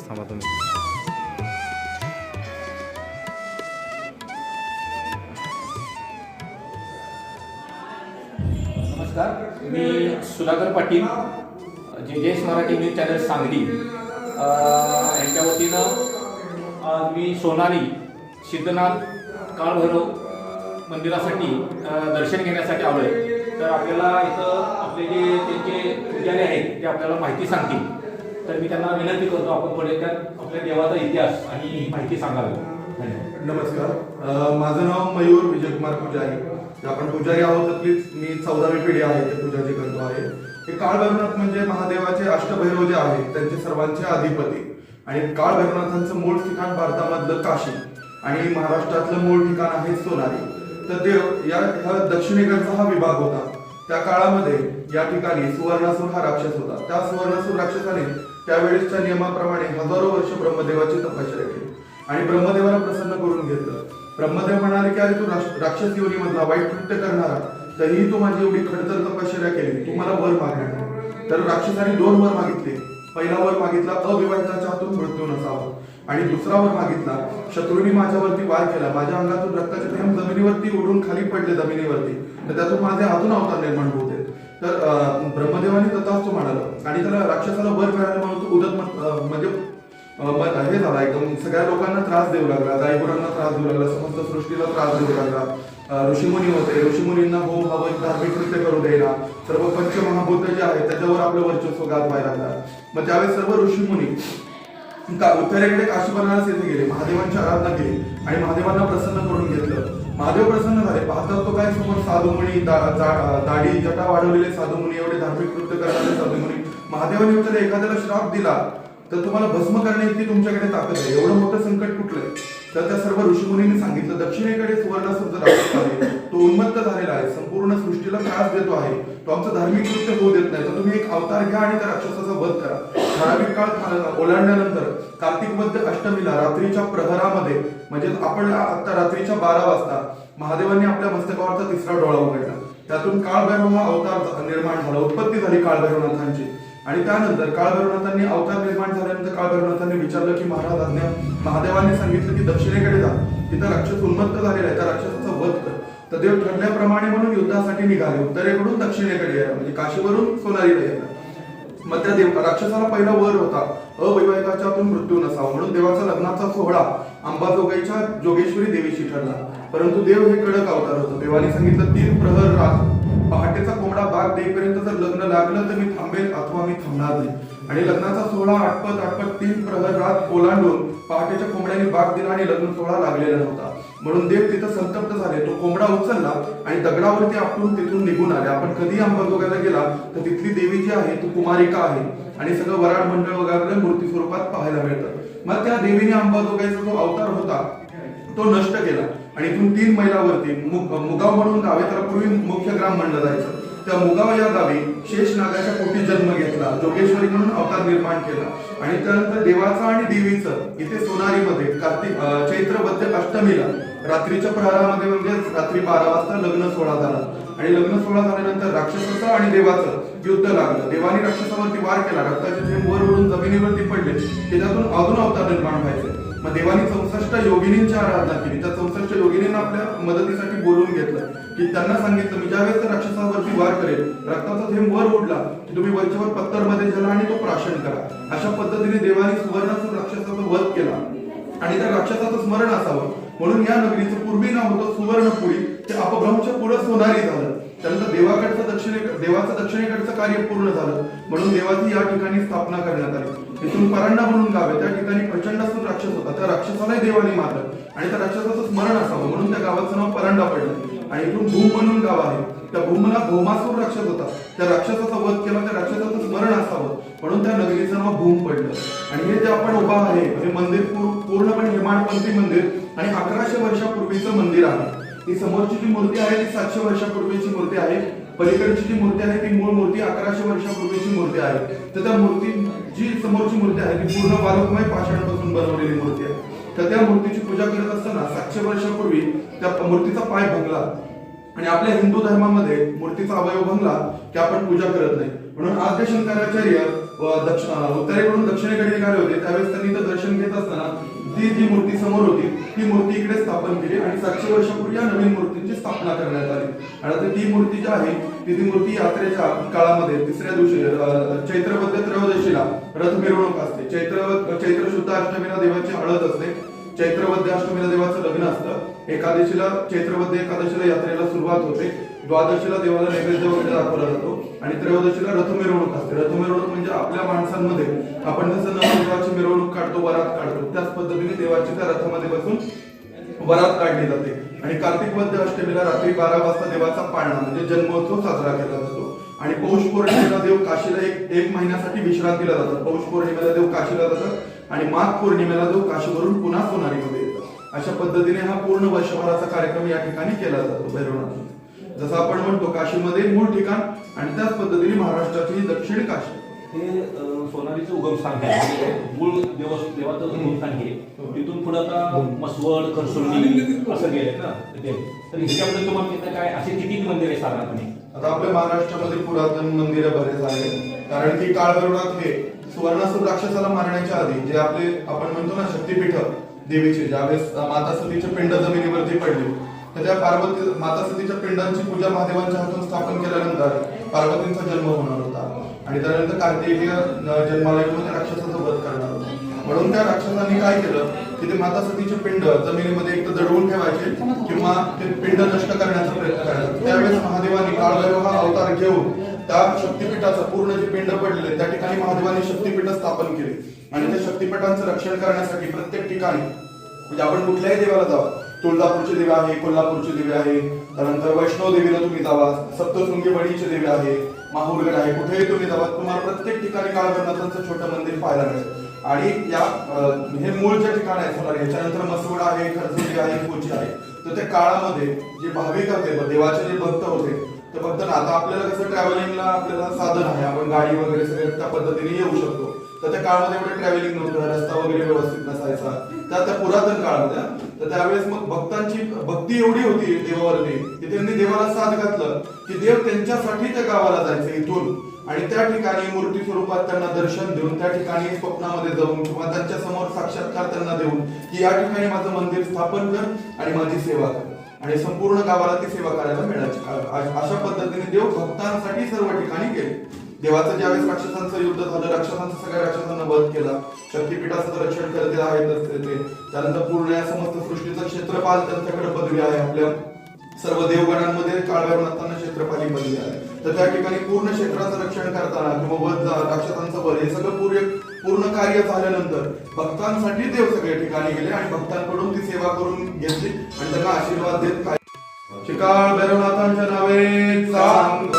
तिथंच थांबा तुम्ही. नमस्कार. मी सुधाकर पाटील जे J S Marathi news channel Sangli. यांच्या वतीनं मी सोनारी सिद्धनाथ काळभैरव मंदिरासाठी दर्शन घेण्यासाठी आलो आहे तर आपल्याला इथं आपले जे त्यांचे पुजारी आहेत ते आपल्याला माहिती सांगतील. तर मी त्यांना विनंती करतो आपण पुढे त्या आपल्या देवाचा इतिहास आणि माहिती सांगावी. नमस्कार. माझं नाव मयूर विजयकुमार पुजारी. आपण पुजारी आहोत आपलीच मी चौदावी पिढी आहे ते पूजाची करतो आहे. हे काळभैरवनाथ म्हणजे महादेवाचे अष्टभैरव जे आहेत त्यांचे सर्वांचे अधिपती. आणि काळभैरवनाथांचं मूळ ठिकाण भारतामधलं काशी. आणि महाराष्ट्रातलं मूळ ठिकाण आहे सोनारी. तर देव या दक्षिणेकडचा हा विभाग होता. त्या काळामध्ये या ठिकाणी सुवर्णासूर हा राक्षस होता. त्या सुवर्णासूर राक्षसाने त्यावेळेसच्या नियमाप्रमाणे हजारो वर्ष ब्रह्मदेवाची तपश्चर्या केली. आणि ब्रह्मदेवाला प्रसन्न करून घेतलं. ब्रह्मदेव म्हणाले की अरे तू राक्षस योनीमधला वाईट कृत्य करणारा. तरीही तू माझी एवढी खडतर तपश्चर्या केली. तू मला वर मागणार तर राक्षसाने दोन वर मागितले. पहिला वर मागितला अविवाहिताच्या हातून मृत्यू नसावा. आणि दुसरा वर मागितला. शत्रूंनी माझ्यावरती वार केला. माझ्या अंगातून रक्ताचे थेंब जमिनीवरती उडून खाली पडले जमिनीवरती. तर त्यातून माझे हातून अवतार निर्माण होते. तर ब्रह्मदेवाने तथाच तो म्हणाला. आणि त्याला राक्षसाला वर मिळालं म्हणून तो उदत म्हणजे हे झाला एकदम. सगळ्या लोकांना त्रास देऊ लागला. गायगुरांना त्रास देऊ लागला. समस्त सृष्टीला त्रास देऊ लागला. ऋषीमुनी होते. ऋषीमुनींना हो हवं धार्मिक कृत्य करू द्यायला. सर्व पंचमहाभूत जे आहेत त्याच्यावर आपलं वर्चस्व गाजवायला लागला. मग त्यावेळेस सर्व ऋषीमुनी उत्तरेकडे काशी येथे गेले महादेवांची आराधना केली आणि महादेवांना प्रसन्न करून घेतलं. महादेव प्रसन्न झाले. पाहतात तो काय समोर साधुमुनी दाढी जटा वाढवलेले साधुमुनी एवढे धार्मिक कृत्य करणारे साधुमुनी. महादेवाने जर एखाद्याला श्राप दिला तर तुम्हाला भस्म करण्याची तुमच्याकडे ताकद आहे. एवढं मोठं संकट कुठलंय तर त्या सर्व ऋषीमुनींनी सांगितलं दक्षिणेकडे सुवर्ण आहे. तो उन्मत्त झालेला आहे. संपूर्ण सृष्टीला त्रास देतो आहे. तो आमचं धार्मिक कृत्य होऊ देत नाही. तर तुम्ही एक अवतार घ्या आणि त्या राक्षसाचा वध करा. ठराविक काळ ओलांडल्यानंतर कार्तिक मध्य अष्टमीला रात्रीच्या प्रहरामध्ये म्हणजे आपण आता रात्रीच्या बारा वाजता महादेवांनी आपल्या मस्तकावरचा तिसरा डोळा उघडला. त्यातून काळभैरव हा अवतार निर्माण झाला. उत्पत्ती झाली काळभैरवनाथांची. आणि त्यानंतर काळभैरवनाथांनी अवतार निर्माण झाल्यानंतर काळभैरवनाथांनी विचारलं की महाराज महादेवांनी सांगितलं की दक्षिणेकडे जा. तिथं राक्षस उन्मत्त झालेला आहे. त्या राक्षसाचा वध कर. तर देव ठरल्याप्रमाणे म्हणून युद्धासाठी निघाले. उत्तरेकडून दक्षिणेकडे यायला. म्हणजे काशीवरून सोनारीला यायला. मध्यदेव राक्षसाला पहिला वर होता. अवैवाहिकाच्या मृत्यू नसावा. म्हणून देवाचा लग्नाचा सोहळा अंबाजोगाईच्या जोगेश्वरी देवीशी ठरला. परंतु देव हे कडक अवतार होतो. देवाने सांगितलं तीन प्रहर रात पहाटेचा कोंबडा बाग देईपर्यंत जर लग्न लागलं तर मी थांबेल अथवा मी थांबणार नाही. आणि लग्नाचा सोहळा आटपत आटपत तीन प्रहर रात ओलांडून पहाटेच्या कोंबड्याने बाग दिला आणि लग्न सोहळा लागलेला नव्हता. म्हणून देव तिथं संतप्त झाले. तो कोंबडा उचलला आणि दगडावरती आपण तिथून निघून आले. आपण कधी अंबाजोगाईला गेला तर तिथली देवी जी आहे ती कुमारिका आहे. आणि सगळं वराड मंडळ वगैरे मूर्ती स्वरूपात पाहायला मिळतं. मग त्या देवीने अंबाजोगाईचा जो अवतार होता तो नष्ट केला. आणि इथून तीन मैलावरती मुगाव म्हणून गाव आहे त्याला पूर्वी मुख्य ग्राम म्हणलं जायचं. त्या मुगाव या गावी शेष नागाच्या पोटी जन्म घेतला. जोगेश्वरी म्हणून अवतार निर्माण केला. आणि त्यानंतर देवाचा आणि देवीचं इथे सोनारीमध्ये कार्तिक अं, चैत्र मध्य अष्टमीला रात्रीच्या प्रहारामध्ये म्हणजे रात्री बारा वाजता लग्न सोहळा झाला. आणि लग्न सोहळा झाल्यानंतर राक्षसाचं आणि देवाचं युद्ध लागलं. देवाने राक्षसावरती वार केला. रक्ताचे थेंब वर उडून जमिनीवरती पडले त्याच्यातून अजून अवतार निर्माण व्हायचे. मग देवानी चौसष्ट योगिनींची आराधना केली. त्या चौसष्ट योगिनींना आपल्या मदतीसाठी बोलवून घेतलं. की त्यांना सांगितलं मी ज्यावेळेस त्या राक्षसावरती वार करेल रक्ताचा थेंब वर उडला की तुम्ही वरच्यावर पत्तरमध्ये झाला आणि तो प्राशन करा. अशा पद्धतीने देवानी सुवर्णासूर राक्षसाचा वध केला. आणि त्या राक्षसाचं स्मरण असावं. म्हणून या नगरीचं पूर्वी नाव होतं सुवर्णपुरी. ते अपभ्रंश पुढं सोनारी झालं. त्यानंतर देवाकडचं दक्षिणे देवाचं दक्षिणेकडचं कार्य पूर्ण झालं. म्हणून देवाची या ठिकाणी स्थापना करण्यात आली. इथून परांडा म्हणून गाव आहे. त्या ठिकाणी प्रचंड असून राक्षस होता. त्या राक्षसालाही देवाने मारलं. आणि त्या राक्षसाचं स्मरण असावं. म्हणून त्या गावाचं नाव परांडा पडलं. आणि इथून भूम म्हणून गाव आहे. त्या भूमला भौमासूर राक्षस होता. त्या राक्षसाचा वध केला. त्या राक्षसाचं स्मरण असावं. म्हणून त्या नगरीचं नाव भूम पडलं. आणि हे जे आपण उभा आहे हे मंदिर पूर्णपणे हेमाडपंथी मंदिर आणि अकराशे वर्षापूर्वीचं मंदिर आहे. ही समोरची जी मूर्ती आहे ती सातशे वर्षापूर्वीची मूर्ती आहे. पलीकडची जी मूर्ती आहे ती मूळ मूर्ती अकराशे वर्षापूर्वीची मूर्ती आहे. तर त्या मूर्ती जी समोरची मूर्ती आहे ती पूर्ण बालकमय पाषाणापासून बनवलेली मूर्ती आहे. तर त्या मूर्तीची पूजा करत असताना सातशे वर्षापूर्वी त्या मूर्तीचा पाय भंगला. आणि आपल्या हिंदू धर्मामध्ये मूर्तीचा अवयव भंगला की आपण पूजा करत नाही. म्हणून आद्य शंकराचार्य उत्तरेकडून दक्षिणेकडे निघाले होते त्यावेळेस त्यांनी तर दर्शन घेत असताना ती जी मूर्ती समोर होती ती मूर्ती इकडे स्थापन केली आणि सातशे वर्षापूर्वी या नवीन मूर्तीची स्थापना करण्यात आली. आणि आता ती मूर्ती जी आहे ती ती मूर्ती यात्रेच्या काळामध्ये तिसऱ्या दिवशी चैत्रबद्ध त्रयोदशीला रथ मिरवणूक असते. चैत्र चैत्र शुद्ध अष्टमीला देवाची हळद असते. चैत्रबद्ध अष्टमीला देवाचं लग्न असतं. एकादशीला चैत्रवद्य एकादशीला यात्रेला सुरुवात होते. द्वादशीला देवाला नैवेद्य वगैरे दाखवला जातो आणि त्रयोदशीला रथ मिरवणूक असते. रथ मिरवणूक म्हणजे आपल्या माणसांमध्ये आपण जसं नवदेवाची मिरवणूक काढतो वरात काढतो त्याच पद्धतीने देवाची त्या रथामध्ये बसून वरात काढली जाते. आणि कार्तिक मध्य अष्टमीला रात्री बारा वाजता देवाचा पाळणा म्हणजे जन्मोत्सव साजरा केला जातो. आणि पौष पौर्णिमेला देव काशीला एक एक महिन्यासाठी विश्रांतीला जातात. पौष पौर्णिमेला देव काशीला जातात आणि माघ पौर्णिमेला देव काशीवरून पुन्हा सोनारीमध्ये अशा पद्धतीने हा पूर्ण वर्षभराचा कार्यक्रम या ठिकाणी केला जातो भैरवनाथ. जसं आपण म्हणतो काशीमध्ये मूळ ठिकाण आणि त्याच पद्धतीने महाराष्ट्राची ही दक्षिण काशी. हे सोनारीचं उगमस्थान आहे. मूळ देव देवाचं उगमस्थान हे. तिथून पुढे आता मसवड करसुंडी असं गेले ना. तर ह्याच्याबद्दल तुम्हाला तिथं काय असे किती मंदिर आहे साधारणपणे? आता आपल्या महाराष्ट्रामध्ये पुरातन मंदिर बरेच आहेत. कारण की काळभैरवनाथ हे सुवर्णासूर राक्षसाला मारण्याच्या आधी जे आपले आपण म्हणतो ना शक्तीपीठ देवीचे ज्यावेळेस माता सतीचे पिंड जमिनीवरती पडले तर त्या पार्वती माता सतीच्या पिंडांची पूजा महादेवांच्या हातून स्थापन केल्यानंतर पार्वतींचा जन्म होणार होता. आणि त्यानंतर कार्तिकीय जन्माला येऊन त्या राक्षसाचा वध करणार होता. म्हणून त्या राक्षसांनी काय केलं की ते माता सतीचे पिंड जमिनीमध्ये एक दडवून ठेवायचे किंवा ते पिंड नष्ट करण्याचा प्रयत्न करायचा. त्यावेळेस महादेवांनी काळभैरव हा अवतार घेऊन त्या शक्तीपीठाचं पूर्ण जे पिंड पडलेले त्या ठिकाणी महादेवाने शक्तीपीठ स्थापन केले. आणि त्या शक्तीपीठांचं रक्षण करण्यासाठी प्रत्येक ठिकाणी म्हणजे आपण कुठल्याही देवाला जावा तुळजापूरचे देवी आहे कोल्हापूरचे देवी आहे त्यानंतर वैष्णव देवीला तुम्ही जावा सप्तशृंगी बळीचे देवी आहे माहूरगड आहे कुठेही तुम्ही जावा तुम्हाला प्रत्येक ठिकाणी काळभैरवनाथांचं छोटं मंदिर पाहायला मिळेल. आणि या हे मूळ जे ठिकाण आहे सोनार याच्यानंतर मसवड आहे खरसुंडी आहे कोची आहे तर त्या काळामध्ये जे भाविक होते देवाचे जे भक्त होते तर फक्त ना आता आपल्याला कसं ट्रॅव्हलिंगला आपल्याला साधन आहे आपण गाडी वगैरे सगळ्या त्या पद्धतीने येऊ शकतो. तर त्या काळामध्ये एवढं ट्रॅव्हलिंग नव्हतं रस्ता वगैरे व्यवस्थित नसायचा. त्या त्या पुरातन काळामध्ये तर त्यावेळेस मग भक्तांची भक्ती एवढी होती देवावरती की त्यांनी देवाला साथ घातलं की देव त्यांच्यासाठी त्या गावाला जायचं इथून. आणि त्या ठिकाणी मूर्ती स्वरूपात त्यांना दर्शन देऊन त्या ठिकाणी स्वप्नामध्ये जाऊन किंवा त्यांच्यासमोर साक्षात्कार त्यांना देऊन की या ठिकाणी माझं मंदिर स्थापन कर आणि माझी सेवा कर. आणि संपूर्ण गावाला ती सेवा करायला मिळायची अशा पद्धतीने देव भक्तांसाठी सर्व ठिकाणी केले. देवाचं ज्यावेळेस राक्षसांचं युद्ध झालं राक्षसांचं सगळ्या राक्षसांना वध केला. शक्तीपीठाचं रक्षण करते आहेत ते त्यानंतर पूर्ण या समस्त सृष्टीचं क्षेत्रपाल त्यांच्याकडे पदवी आहे. आपल्या सर्व देवगणांमध्ये काळभैरवनाथांना क्षेत्रपाली पदवी आहे. तर त्या ठिकाणी पूर्ण क्षेत्राचं रक्षण करताना किंवा वध जा- राक्षसांचं वध हे सगळं पूर्ण पूर्ण कार्य झाल्यानंतर भक्तांसाठी देव सगळ्या ठिकाणी गेले आणि भक्तांकडून ती सेवा करून घेतली आणि त्यांना आशीर्वाद देत काय शिकाळ भैरवनाथांच्या नावे चांग